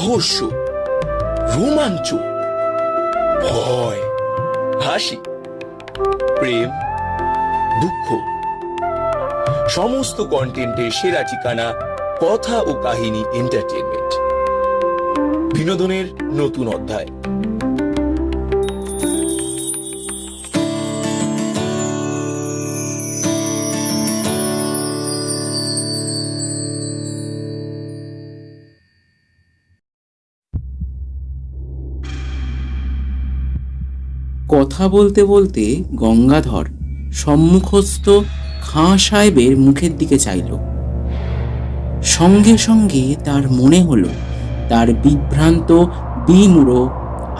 রহস্য, রোমাঞ্চ, ভয়, হাসি, প্রেম, দুঃখ। সমস্ত কন্টেন্টের সেরা ঠিকানা কথা ও কাহিনী এন্টারটেনমেন্ট বিনোদনের নতুন অধ্যায়। কথা বলতে বলতে গঙ্গাধর সম্মুখস্থ খাঁ সাহেবের মুখের দিকে চাইল। সঙ্গে সঙ্গে তার মনে হলো, তার বিভ্রান্ত, বিমূঢ়,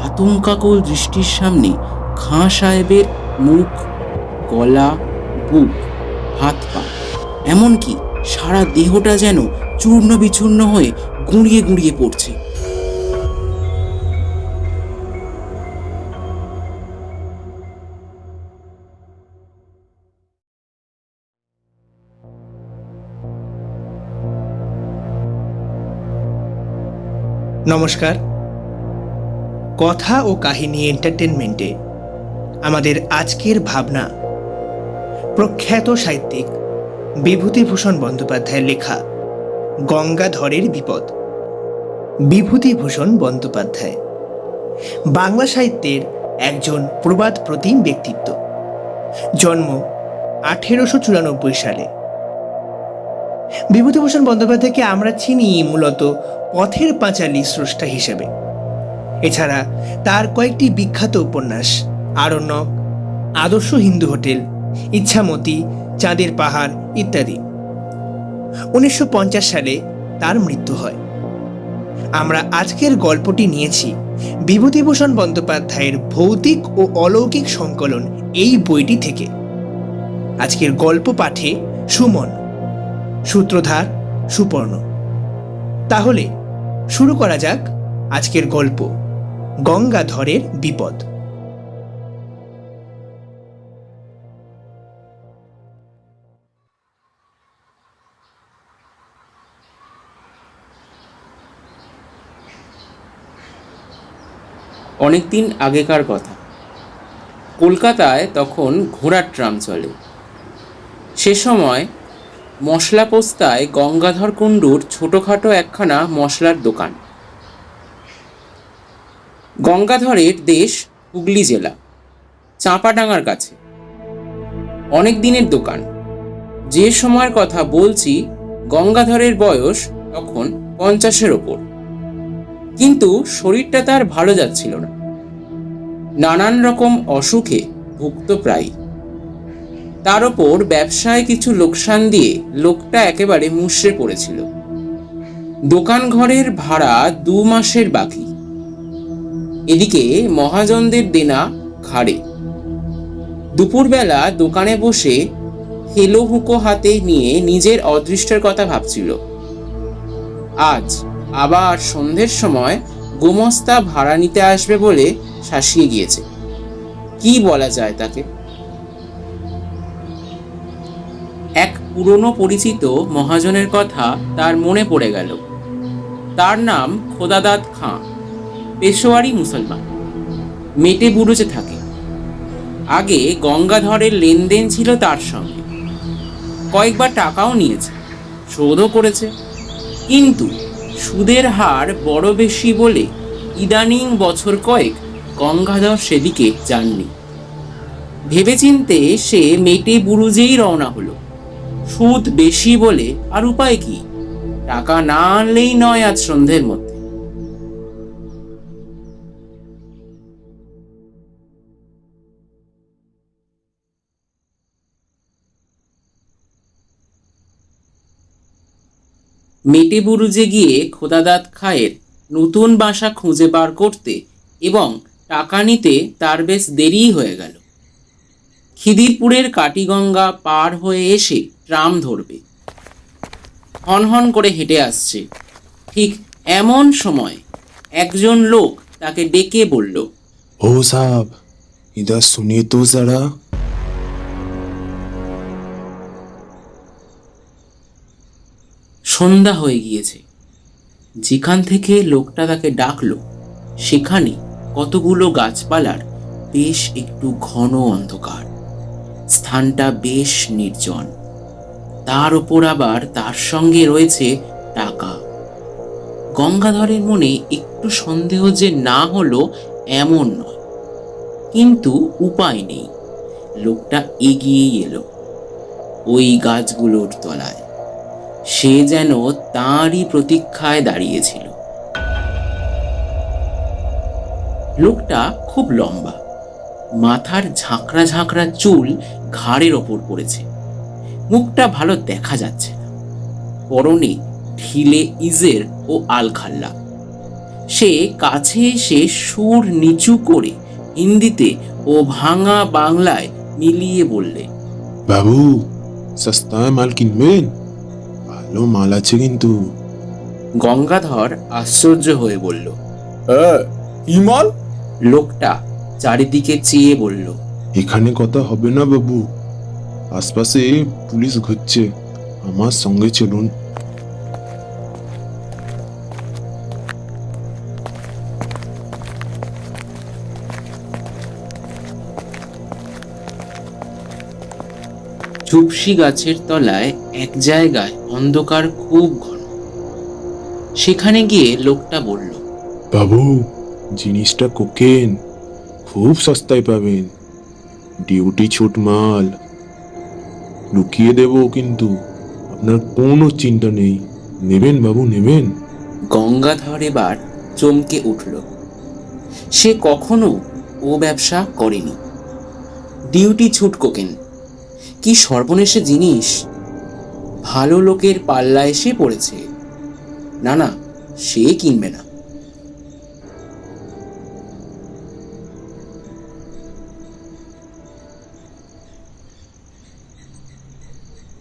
আতঙ্কাকুল দৃষ্টির সামনে খাঁ সাহেবের মুখ, গলা, বুক, হাত পা, এমনকি সারা দেহটা যেন চূর্ণ বিচূর্ণ হয়ে গুঁড়িয়ে গুঁড়িয়ে পড়ছে। নমস্কার। কথা ও কাহিনী এন্টারটেনমেন্টে আমাদের আজকের ভাবনা, প্রখ্যাত সাহিত্যিক বিভূতিভূষণ বন্দ্যোপাধ্যায়ের লেখা গঙ্গাধরের বিপদ। বিভূতিভূষণ বন্দ্যোপাধ্যায় বাংলা সাহিত্যের একজন প্রবাদ প্রতিম ব্যক্তিত্ব। জন্ম আঠেরোশো চুরানব্বই সালে। বিভূতিভূষণ বন্দ্যোপাধ্যায়কে আমরা চিনি মূলত পথের পাঁচালী স্রষ্টা হিসেবে। এছাড়া তার কয়েকটি বিখ্যাত উপন্যাস, আরণ্যক, আদর্শ হিন্দু হোটেল, ইচ্ছামতি, চাঁদের পাহাড় ইত্যাদি। উনিশশো পঞ্চাশ সালে তার মৃত্যু হয়। আমরা আজকের গল্পটি নিয়েছি বিভূতিভূষণ বন্দ্যোপাধ্যায়ের ভৌতিক ও অলৌকিক সংকলন এই বইটি থেকে। আজকের গল্প পাঠে সুমন, সূত্রধার সুপর্ণ। তাহলে শুরু করা যাক আজকের গল্প, গঙ্গাধরের বিপদ। অনেকদিন আগেকার কথা। কলকাতায় তখন ঘোড়ার ট্রাম চলে। সে সময় মশলা পোস্তায় গঙ্গাধর কুণ্ডুর ছোটোখাটো একখানা মশলার দোকান। গঙ্গাধরের দেশ হুগলি জেলা, চাঁপাডাঙ্গার কাছে। অনেক দিনের দোকান। যে সময়ের কথা বলছি, গঙ্গাধরের বয়স তখন পঞ্চাশের ওপর। কিন্তু শরীরটা তার ভালো যাচ্ছিল না। নানান রকম অসুখে ভুক্ত প্রায় তার ওপর ব্যবসায় কিছু লোকসান দিয়ে লোকটা একেবারে মুষড়ে পড়েছিল। দোকান ঘরের ভাড়া দু মাসের বাকি। এদিকে মহাজনদের দেনা ঘাড়ে। দুপুরবেলা দোকানে বসে হেলো হুঁকো হাতে নিয়ে নিজের অদৃষ্টের কথা ভাবছিল। আজ আবার সন্ধ্যের সময় গোমস্তা ভাড়া নিতে আসবে বলে শাসিয়ে গিয়েছে। কি বলা যায় তাকে? এক পুরনো পরিচিত মহাজনের কথা তার মনে পড়ে গেল। তার নাম খোদাদাদ খাঁ পেশোয়ারি মুসলমান। মেটে বুরুজে থাকে। আগে গঙ্গাধরের লেনদেন ছিল তার সঙ্গে। কয়েকবার টাকাও নিয়েছে, শোধও করেছে। কিন্তু সুদের হার বড় বেশি বলে ইদানিং বছর কয়েক গঙ্গাধর সেদিকে যাননি। ভেবেচিন্তে সে মেটে বুরুজেই রওনা হলো। সুদ বেশি বলে আর উপায় কি? টাকা না আনলেই নয় আজ সন্ধ্যের মধ্যে। মেটে বুরুজে গিয়ে খোদাদাত খায়ের নতুন বাসা খুঁজে বার করতে এবং টাকা নিতে তার বেশ দেরিই হয়ে গেল। খিদিরপুরের কাটিগঙ্গা পার হয়ে এসে ট্রাম ধরবে। হনহন করে হেঁটে আসছে। ঠিক এমন সময় একজন লোক তাকে ডেকে বলল ও সাহ ইদা শুনি তো যারা। সন্ধ্যা হয়ে গিয়েছে। যেখান থেকে লোকটা তাকে ডাকলো সেখানে কতগুলো গাছপালার বেশ একটু ঘন অন্ধকার। স্থানটা বেশ নির্জন। তার ওপর আবার তার সঙ্গে রয়েছে টাকা। গঙ্গাধরের মনে একটু সন্দেহ যে না হলো এমন নয়। কিন্তু উপায় নেই। লোকটা এগিয়েই এলো ওই গাছগুলোর তলায়। সে যেন তাঁরই প্রতীক্ষায় দাঁড়িয়েছিল। লোকটা খুব লম্বা। মাথার ঝাঁকড়া ঝাঁকড়া চুল ঘাড়ের ওপর পড়েছে। মুখটা ভালো দেখা যাচ্ছে না। পরনে ঢিলে ইজের ও আলখাল্লা। সে কাছে এসে সুর নিচু করে হিন্দিতে ও ভাঙা বাংলায় মিলিয়ে বললে বাবু সস্তায় মাল কিনবেন? ভালো মাল আছে কিন্তু। গঙ্গাধর আশ্চর্য হয়ে বলল হ্যাঁ ইমাল লোকটা চারিদিকে চেয়ে বলল এখানে কথা হবে না বাবু। আশপাশে পুলিশ ঘুরছে। আমার সঙ্গে চলুন। চুপসি গাছের তলায় এক জায়গায় অন্ধকার খুব ঘন। সেখানে গিয়ে লোকটা বলল বাবু জিনিসটা কোকেন। খুব সস্তায় পাবেন। ডিউটি ছুট মাল লুকিয়ে দেবো কিন্তু আপনার কোনো চিন্তা নেই। নেবেন বাবু, নেবেন। গঙ্গাধর এবার চমকে উঠল। সে কখনো ও ব্যবসা করেনি। ডিউটি ছুটকোকেন। কি সর্বনেশে জিনিস? ভালো লোকের পাল্লা এসে পড়েছে। না না, সে কিনবে না।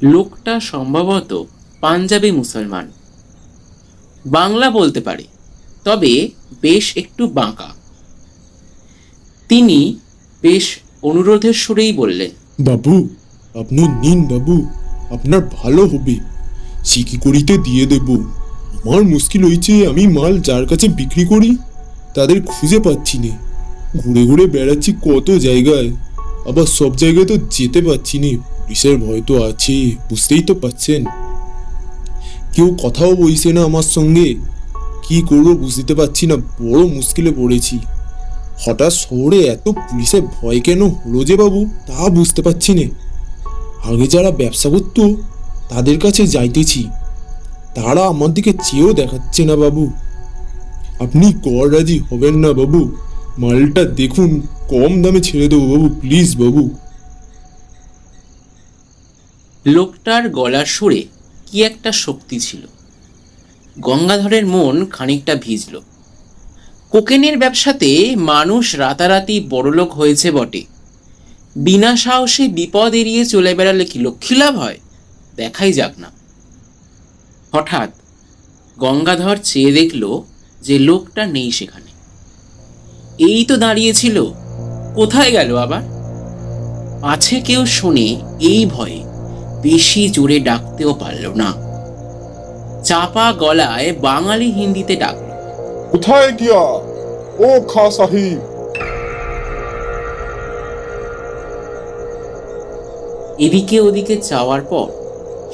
লোকটা সম্ভবত পাঞ্জাবি মুসলমান। বাংলা বলতে পারে, তবে বেশ একটু বাঁকা। তিনি বেশ অনুরোধের সুরেই বললেন, বাবু, আপনি নিন বাবু, আপনার ভালো হবে। সিকি করিতে দিয়ে দেব। আমার মুশকিল হয়েছে আমি মাল যার কাছে বিক্রি করি, তাদের খুঁজে পাচ্ছি না। ঘুরে ঘুরে বেড়াচ্ছি কত জায়গায়, আবার সব জায়গায় তো যেতে পারছি না। পুলিশের ভয় তো আছে বুঝতেই তো পাচ্ছেন। কেউ কথাও বলছে না আমার সঙ্গে। কি করব বুঝতে পারছি না, বড় মুশকিলে পড়েছি। হঠাৎ শহরে এত পুলিশের ভয় কেন হলো যে বাবু, তা বুঝতে পারছি না। আগে যারা ব্যবসা করতো, তাদের কাছে যাইতেছি। তারা আমার দিকে চেয়েও দেখাচ্ছে না বাবু। আপনি কর রাজি হবেন না বাবু। মালটা দেখুন, কম দামে ছেড়ে দেবো বাবু প্লিজ বাবু। লোকটার গলার সুরে কি একটা শক্তি ছিল। গঙ্গাধরের মন খানিকটা ভিজল। কোকেনের ব্যবসাতে মানুষ রাতারাতি বড়লোক হয়েছে বটে। বিনা সাহসে বিপদ এড়িয়ে চলে বেড়ালে কি লক্ষ্মী লাভ হয়? দেখাই যাক না। হঠাৎ গঙ্গাধর চেয়ে দেখল যে লোকটা নেই সেখানে। এই তো দাঁড়িয়েছিল, কোথায় গেল আবার? আছে কেউ শুনে এই ভয়ে বেশি জোরে ডাকতেও পারল না। চাপা গলায় বাঙালি হিন্দিতে ডাকল কোথায় গিয়া? ও খা সাহিব এদিকে ওদিকে চাওয়ার পর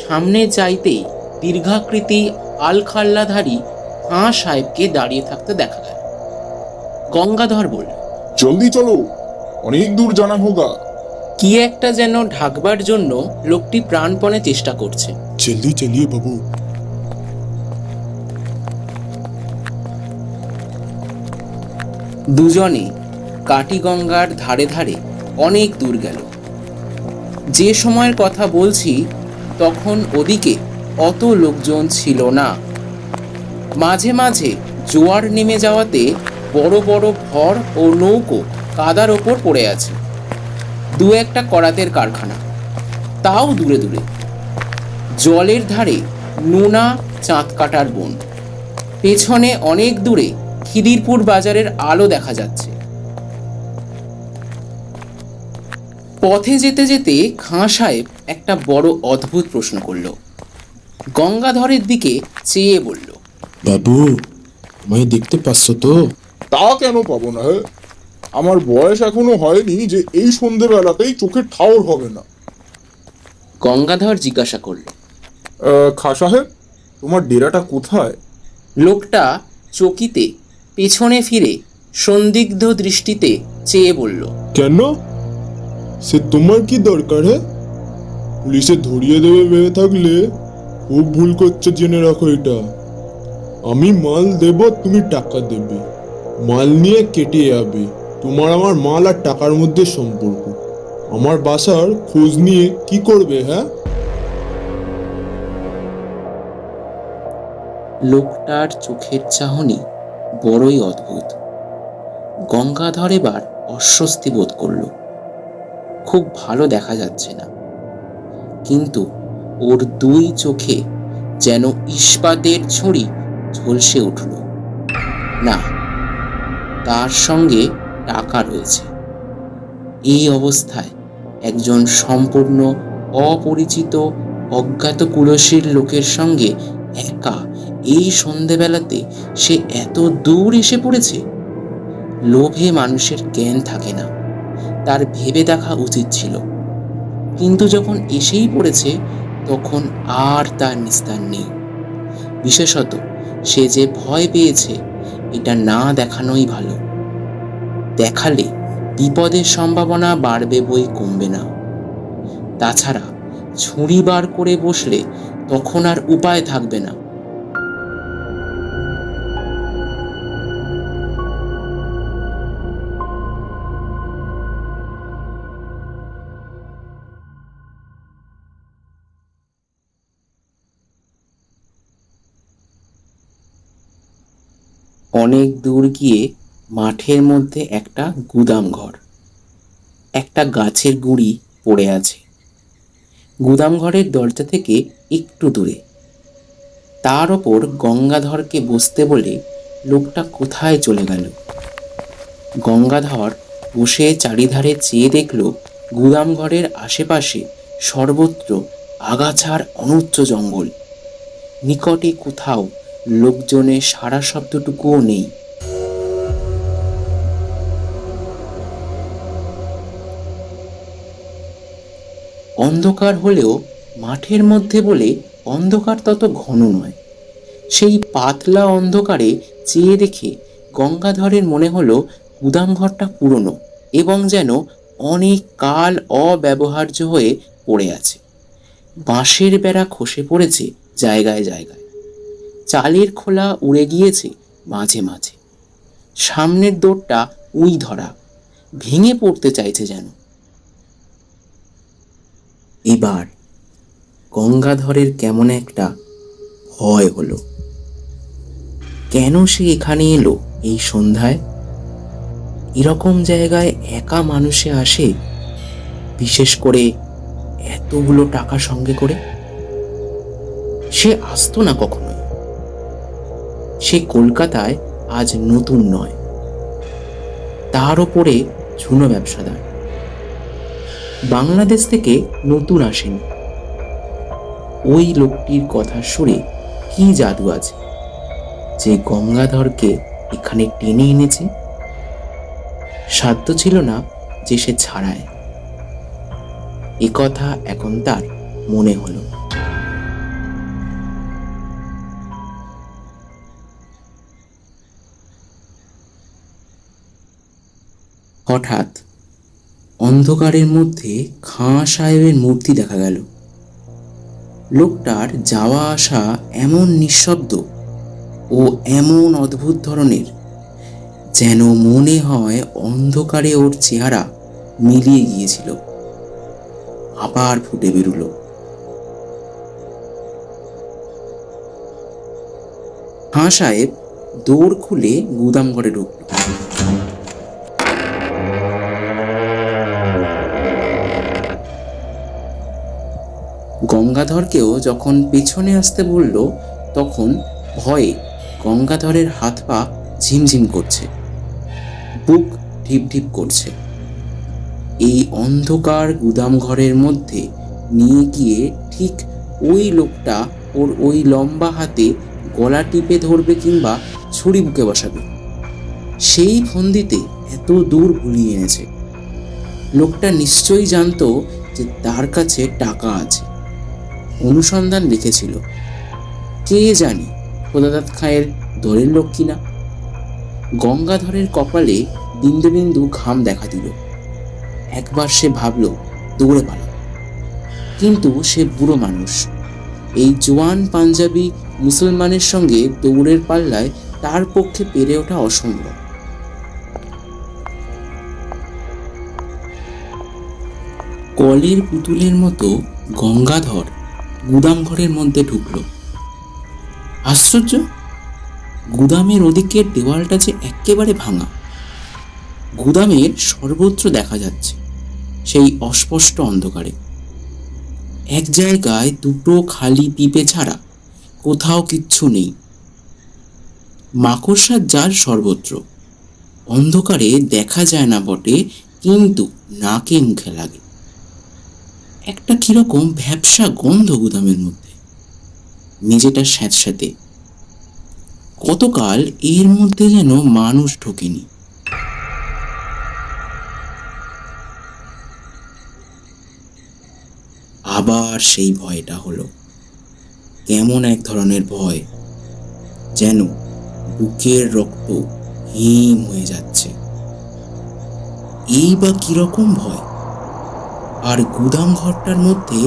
সামনে চাইতেই দীর্ঘাকৃতি আলখাল্লাধারী হাঁ সাহেবকে দাঁড়িয়ে থাকতে দেখা গেল। গঙ্গাধর বলল জলদি চলো অনেক দূর জানা হোগা। কি একটা যেন ঢাকবার জন্য লোকটি প্রাণপণে চেষ্টা করছে। জলদি চলিয়ে বাবু। দুজনে কাটিগঙ্গার ধারে ধারে অনেক দূর গেল। যে সময়ের কথা বলছি তখন ওদিকে অত লোকজন ছিল না। মাঝে মাঝে জোয়ার নেমে যাওয়াতে বড় বড় ভর ও নৌকো কাদার ওপর পড়ে আছে। দু একটা করাতের কারখানা। তাও দূরে দূরে। জলের ধারে নোনা চাঁদ কাটার বন। পেছনে অনেক দূরে খিদিরপুর বাজারের আলো দেখা যাচ্ছে। পথে যেতে যেতে খাঁ সাহেব একটা বড় অদ্ভুত প্রশ্ন করল। গঙ্গাধরের দিকে চেয়ে বলল বাবু আমায় দেখতে পাচ্ছ তো? তা কেন পাবো না হে আমার বয়স এখনও হয়নি যে এই সন্ধেবেলাতেই চোখে ঠাউর হবে না। গঙ্গাধর জিজ্ঞাসা করল খা সাহেব তোমার ডেরাটা কোথায়? লোকটা চকিতে পেছনে ফিরে সন্দিগ্ধ দৃষ্টিতে চেয়ে বলল কেন? সে তোমার কি দরকার হ্যাঁ পুলিশে ধরিয়ে দেবে ভেবে থাকলে খুব ভুল করছ জেনে রাখো এটা। আমি মাল দেব তুমি টাকা দেবে। মাল নিয়ে কেটে যাবে তোমার আমার মাল আর টাকার মধ্যে সম্পর্ক। আমার বাসার খোঁজ নিয়ে কি করবে হ্যাঁ? লোকটার চোখের চাহনি বড়ই অদ্ভুত। গঙ্গাধর এবার অস্বস্তি বোধ করল। খুব ভালো দেখা যাচ্ছে না। কিন্তু ওর দুই চোখে যেন ইস্পাতের ছুরি ঝলসে উঠল। না, তার সঙ্গে টাকা রয়েছে। এই অবস্থায় একজন সম্পূর্ণ অপরিচিত অজ্ঞাত কুলসীর লোকের সঙ্গে একা এই সন্ধেবেলাতে সে এত দূর এসে পড়েছে? লোভে মানুষের জ্ঞান থাকে না। তার ভেবে দেখা উচিত ছিল। কিন্তু যখন এসেই পড়েছে, তখন আর তার নিস্তার নেই। বিশেষত সে যে ভয় পেয়েছে, এটা না দেখানোই ভালো। দেখালে বিপদের সম্ভাবনা বাড়বে বই কমবে না। তাছাড়া ছুরি বার করে বসলে তখন আর উপায় থাকবে না। অনেক দূর গিয়ে মাঠের মধ্যে একটা গুদাম ঘর। একটা গাছের গুঁড়ি পড়ে আছে। গুদাম ঘরের দরজা থেকে একটু দূরে। তার ওপর গঙ্গাধরকে বসতে বলে লোকটা কোথায় চলে গেল। গঙ্গাধর বসে চারিধারে চেয়ে দেখল গুদাম ঘরের আশেপাশে সর্বত্র আগাছার অনুচ্চ জঙ্গল। নিকটে কোথাও লোকজনের সারা শব্দটুকুও নেই। অন্ধকার হলেও মাঠের মধ্যে বলে অন্ধকার তত ঘন নয়। সেই পাতলা অন্ধকারে চেয়ে দেখে গঙ্গাধরের মনে হলো গুদামঘরটা পুরনো এবং যেন অনেক কাল অব্যবহার্য হয়ে পড়ে আছে। বাঁশের বেড়া খসে পড়েছে জায়গায় জায়গায়। চালের খোলা উড়ে গিয়েছে মাঝে মাঝে। সামনের দৌড়টা উই ধরা, ভেঙে পড়তে চাইছে যেন। এবার গঙ্গাধরের কেমন একটা ভয় হলো। কেন সে এখানে এলো এই সন্ধ্যায়? এরকম জায়গায় একা মানুষে আসে, বিশেষ করে এতগুলো টাকা সঙ্গে করে? সে আসতো না কখনোই। সে কলকাতায় আজ নতুন নয়। তার ওপরে ঝুনো ব্যবসাদার। বাংলাদেশ থেকে নতুন আসেন। ওই লোকটির কথা সুরে কি জাদু আছে? যে গঙ্গাধরকে এখানে টেনে এনেছে? সাধ্য ছিল না যে সে ছাড়ায়। এ কথা এখন তার মনে হলো। হঠাৎ অন্ধকারের মধ্যে খাঁ সাহেবের মূর্তি দেখা গেল। লোকটার যাওয়া আসা এমন নিঃশব্দ ও এমন অদ্ভুত ধরনের যেন মনে হয় অন্ধকারে ওর চেহারা মিলিয়ে গিয়েছিল। আবার ফুটে বেরুলো। খাঁ সাহেব দৌড় খুলে গুদাম ঘরে ঢুকলো। গঙ্গাধরকেও যখন পেছনে আসতে বলল, তখন ভয়ে গঙ্গাধরের হাত পা ঝিমঝিম করছে। বুক ঢিপ ঢিপ করছে। এই অন্ধকার গুদাম ঘরের মধ্যে নিয়ে গিয়ে ঠিক ওই লোকটা ওর ওই লম্বা হাতে গলা টিপে ধরবে কিংবা ছুরি বুকে বসাবে। সেই ফন্দিতে এত দূর ভুলিয়ে এনেছে। লোকটা নিশ্চয়ই জানতো যে তার কাছে টাকা আছে। অনুসন্ধান লিখেছিল। কে জানি খোদাদাত খায়ের দলের লোক কিনা? গঙ্গাধরের কপালে বিন্দু বিন্দু ঘাম দেখা দিল। একবার সে ভাবল, দৌড়ে পালাম। কিন্তু সে বুড়ো মানুষ। এই জোয়ান পাঞ্জাবি মুসলমানের সঙ্গে দৌড়ের পাল্লায় তার পক্ষে পেরে ওঠা অসম্ভব। কলের পুতুলের মতো গঙ্গাধর গুদাম ঘরের মধ্যে ঢুকলো। আশ্চর্য! গুদামের ওদিকের দেওয়ালটা যে একেবারে ভাঙা। গুদামের সর্বত্র দেখা যাচ্ছে সেই অস্পষ্ট অন্ধকারে। এক জায়গায় দুটো খালি পিপে ছাড়া কোথাও কিচ্ছু নেই। মাকড়সার জাল সর্বত্র। অন্ধকারে দেখা যায় না বটে, কিন্তু নাকে মুখে লাগে। একটা কীরকম ভ্যাবসা গন্ধ গুদামের মধ্যে। নিজেটা স্যাঁতস্যাঁতে। কতকাল এর মধ্যে যেন মানুষ ঢোকেনি। আবার সেই ভয়টা হলো। কেমন এক ধরনের ভয় যেন বুকের রক্ত হিম হয়ে যাচ্ছে। এই বা কীরকম ভয়? আর গুদাম ঘরটার মধ্যে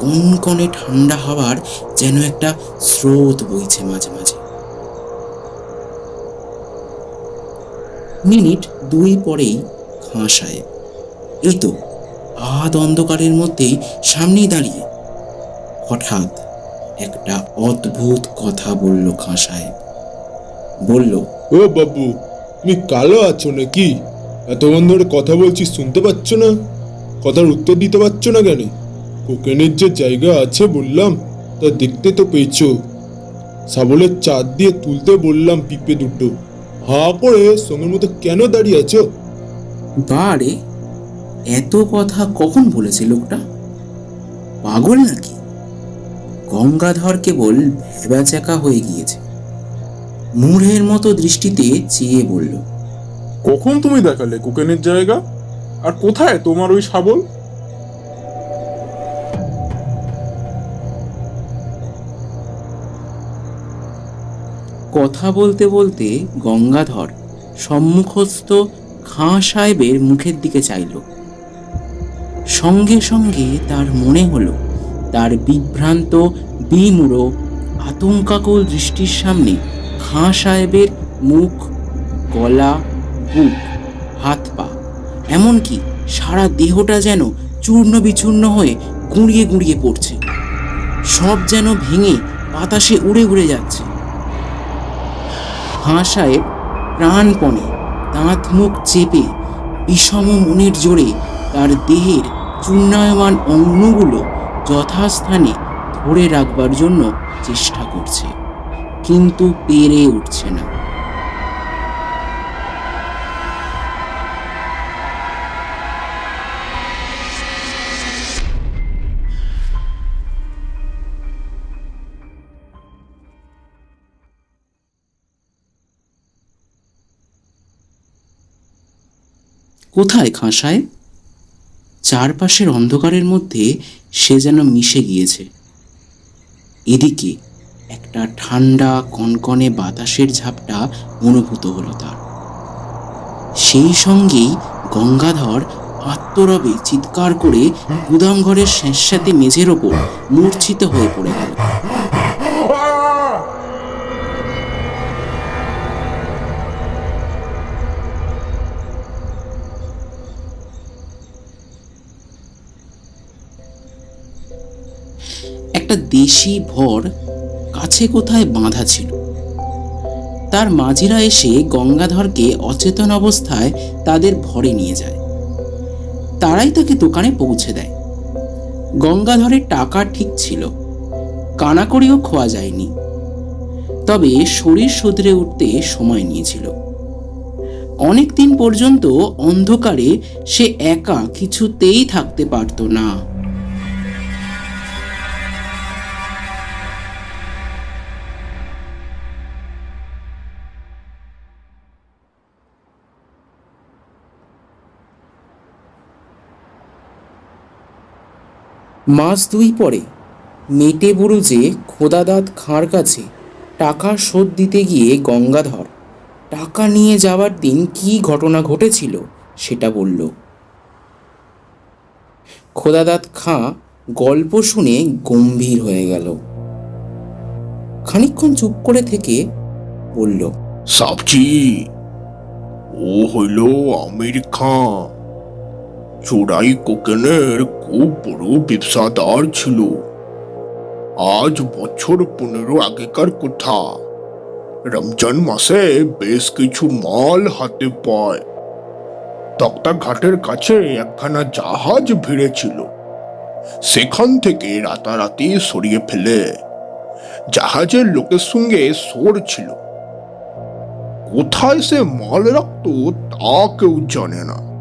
কনকনে ঠান্ডা হাওয়ার যেন একটা স্রোত বইছে মাঝে মাঝে। মিনিট দুই পরেই খাঁ এই তো আধ অন্ধকারের মধ্যেই সামনেই দাঁড়িয়ে। হঠাৎ একটা অদ্ভুত কথা বলল খাঁ সাহেব বলল, ও বাবু, তুমি কালো আছো নাকি? এতক্ষণ ধরে কথা বলছি, শুনতে পাচ্ছ না? কথার উত্তর দিতে পারছ না কেন? কোকেনের যে জায়গা আছে বললাম তা দেখতে তো পেয়েছ। সাবলের চাঁদ দিয়ে তুলতে বললাম পিপে দুটো। হা করে সঙ্গের মতো কেন দাঁড়িয়ে আছো? বারে এত কথা কখন বলেছে লোকটা? পাগল নাকি? গঙ্গাধর কেবল ভেবাচাকা হয়ে গিয়েছে। মূঢ়ের মতো দৃষ্টিতে চেয়ে বলল কখন তুমি দেখালে কোকেনের জায়গা? আর কোথায় তোমার ওই শাবল? কথা বলতে বলতে গঙ্গাধর সম্মুখস্থ খাঁ সাহেবের মুখের দিকে চাইল। সঙ্গে সঙ্গে তার মনে হলো, তার বিভ্রান্ত, বিমূঢ়, আতঙ্কাকুল দৃষ্টির সামনে খাঁ সাহেবের মুখ, গলা, বুক এমনকি সারা দেহটা যেন চূর্ণ বিচূর্ণ হয়ে গুঁড়িয়ে গুঁড়িয়ে পড়ছে। সব যেন ভেঙে বাতাসে উড়ে উড়ে যাচ্ছে। হাঁ সাহেব, প্রাণপণে দাঁত মুখ চেপে, বিষম মনের জোরে তার দেহের চূর্ণায়মান অঙ্গগুলো যথাস্থানে ধরে রাখবার জন্য চেষ্টা করছে। কিন্তু পেরে উঠছে না। কোথায় খাঁ সাহেব চারপাশের অন্ধকারের মধ্যে সে যেন মিশে গিয়েছে। এদিকে একটা ঠান্ডা, কনকনে বাতাসের ঝাপটা অনুভূত হলো তার। সেই সঙ্গেই গঙ্গাধর আত্মরবে চিৎকার করে গুদাম ঘরের স্যাঁতস্যাঁতে মেঝের ওপর মূর্ছিত হয়ে পড়ে গেল। একটা দেশি ভর কাছে কোথায় বাঁধা ছিল। তার মাঝিরা এসে গঙ্গাধরকে অচেতন অবস্থায় তাদের ভরে নিয়ে যায়। তারাই তাকে দোকানে পৌঁছে দেয়। গঙ্গাধরের টাকা ঠিক ছিল, কানাকড়িও খোয়া যায়নি। তবে শরীর শুধরে উঠতে সময় নিয়েছিল। অনেক দিন পর্যন্ত অন্ধকারে সে একা কিছুতেই থাকতে পারত না। মাস দুই পরে মেটে বুরুজে খোদাদাত খাঁর কাছে টাকা শোধ দিতে গিয়ে গঙ্গাধর, টাকা নিয়ে যাওয়ার দিন কি ঘটনা ঘটেছিল সেটা বলল। খোদাদাত খাঁ গল্প শুনে গম্ভীর হয়ে গেল। খানিকক্ষণ চুপ করে থেকে বলল, সাবজি, ও হইল আমির খাঁ। চোরাই কোকেনের খুব বড় ব্যবসাদার ছিল। আজ বছর পনেরো আগেকার কথা। রমজান মাসে বেশ কিছু মাল হাতে পায়। তক্তা ঘাটের কাছে একখানা জাহাজ ভিড়েছিল। সেখান থেকে রাতারাতি সরিয়ে ফেলে। জাহাজের লোকের সঙ্গে সোর ছিল। কোথায় সে মাল রাখতো তা কেউ জানে না।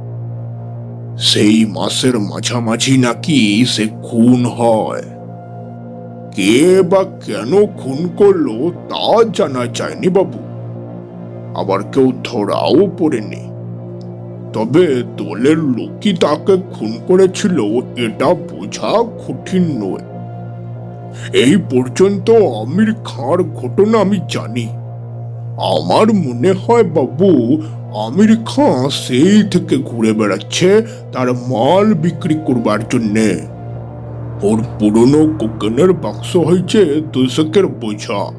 সেই মাসের মাঝামাঝি নাকি সে খুন হয়। কে বা কেন খুন করল তা জানা যায়নি বাবু। আবার কেউ ধরাও পড়েনি। তবে দলের লোকই তাকে খুন করেছিল, এটা বোঝা কঠিন নয়। এই পর্যন্ত আমির খাঁর ঘটনা আমি জানি। আমার মনে হয় বাবু আমির খাঁ সেই থেকে ঘুরে বেড়াচ্ছে তার মাল বিক্রি করবার জন্যে। ওর পুরনো কোকেনের বাক্স হয়েছে দশকের বোঝা।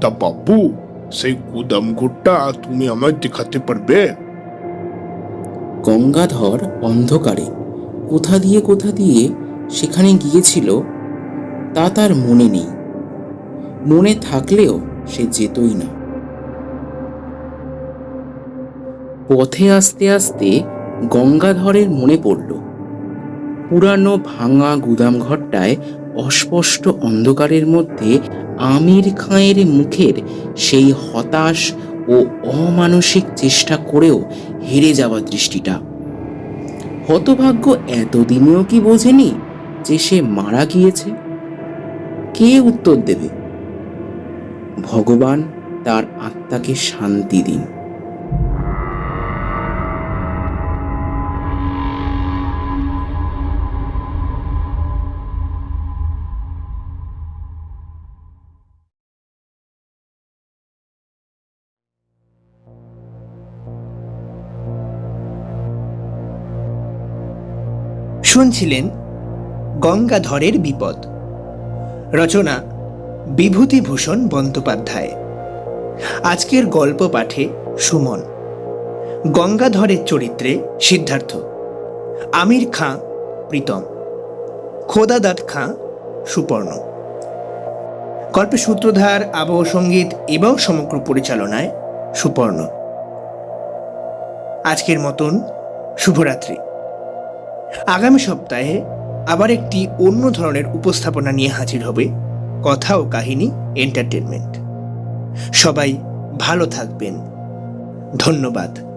তা বাবু, সেই গুদাম ঘরটা তুমি আমায় দেখাতে পারবে? গঙ্গাধর অন্ধকারে কোথা দিয়ে কোথা দিয়ে সেখানে গিয়েছিল তা তার মনে নেই। মনে থাকলেও সে যেতই না। পথে আসতে আসতে গঙ্গাধরের মনে পড়ল। পুরানো ভাঙা গুদাম ঘরটায় অস্পষ্ট অন্ধকারের মধ্যে আমির খাঁয়ের মুখের সেই হতাশ ও অমানসিক চেষ্টা করেও হেরে যাওয়া দৃষ্টিটা। হতভাগ্য এতদিনেও কি বোঝেনি যে সে মারা গিয়েছে? কে উত্তর দেবে? ভগবান তার আত্মাকে শান্তি দিন। শুনছিলেন গঙ্গাধরের বিপদ। রচনা, বিভূতিভূষণ বন্দ্যোপাধ্যায়। আজকের গল্প পাঠে সুমন। গঙ্গাধরের চরিত্রে সিদ্ধার্থ। আমির খাঁ, প্রীতম। খোদাদাত খাঁ, সুপর্ণ। গল্পের সূত্রধার, আবহ সংগীত এবং সমগ্র পরিচালনায় সুপর্ণ। আজকের মতন শুভরাত্রি। আগামী সপ্তাহে আবার একটি অন্য ধরনের উপস্থাপনা নিয়ে হাজির হবে কথা ও কাহিনী এন্টারটেনমেন্ট। সবাই ভালো থাকবেন। ধন্যবাদ।